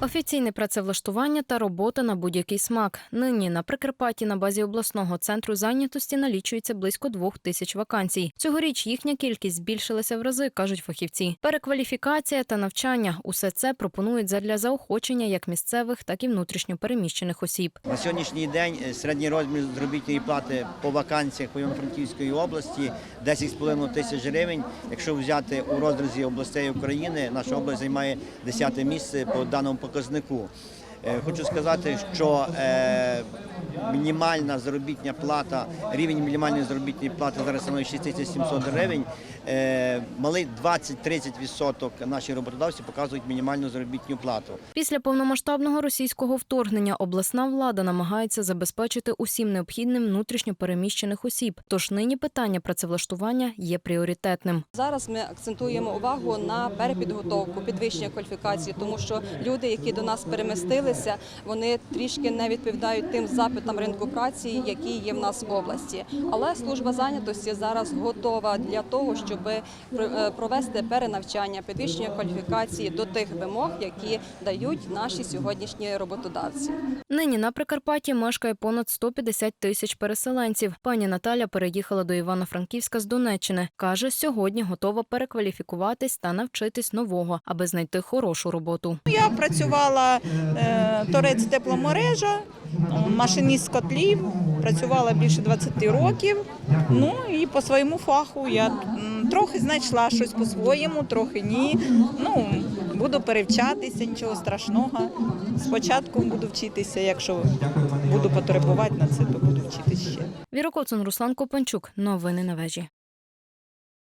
Офіційне працевлаштування та робота на будь-який смак. Нині на Прикарпатті на базі обласного центру зайнятості налічується близько двох тисяч вакансій. Цьогоріч їхня кількість збільшилася в рази, кажуть фахівці. Перекваліфікація та навчання усе це пропонують задля заохочення як місцевих, так і внутрішньо переміщених осіб. На сьогоднішній день е, середній розмір заробітної плати по вакансіях по Івано-Франківської області 10,5 тисяч гривень. Якщо взяти у розрізі областей України, наша область займає 10 місце по даному показнику. Е, Хочу сказати, що е, мінімальна заробітня плата, рівень мінімальної заробітної плати зараз становить 6700 гривень. Е, малий 20-30% наші роботодавці показують мінімальну заробітну плату. Після повномасштабного російського вторгнення обласна влада намагається забезпечити усім необхідним внутрішньо переміщених осіб. Тож нині питання працевлаштування є пріоритетним. Зараз ми акцентуємо увагу на перепідготовку, підвищення кваліфікації, тому що люди, які до нас перемістилися, вони трішки не відповідають тим запитам ринку праці, які є в нас в області. Але служба зайнятості зараз готова для того, щоб провести перенавчання, підвищення кваліфікації до тих вимог, які дають наші сьогоднішні роботодавці. Нині на Прикарпатті мешкає понад 150 тисяч переселенців. Пані Наталя переїхала до Івано-Франківська з Донеччини. Каже, сьогодні готова перекваліфікуватись та навчитись нового, аби знайти хорошу роботу. Я працювала е, торець тепломережа, машиніст котлів, працювала більше 20 років. Ну і по своєму фаху я трохи знайшла щось по-своєму, трохи ні. Ну, буду перевчатися, нічого страшного. Спочатку буду вчитися, якщо буду потребувати на це, то буду вчитися ще. Віра Руслан Копанчук. Новини на вежі.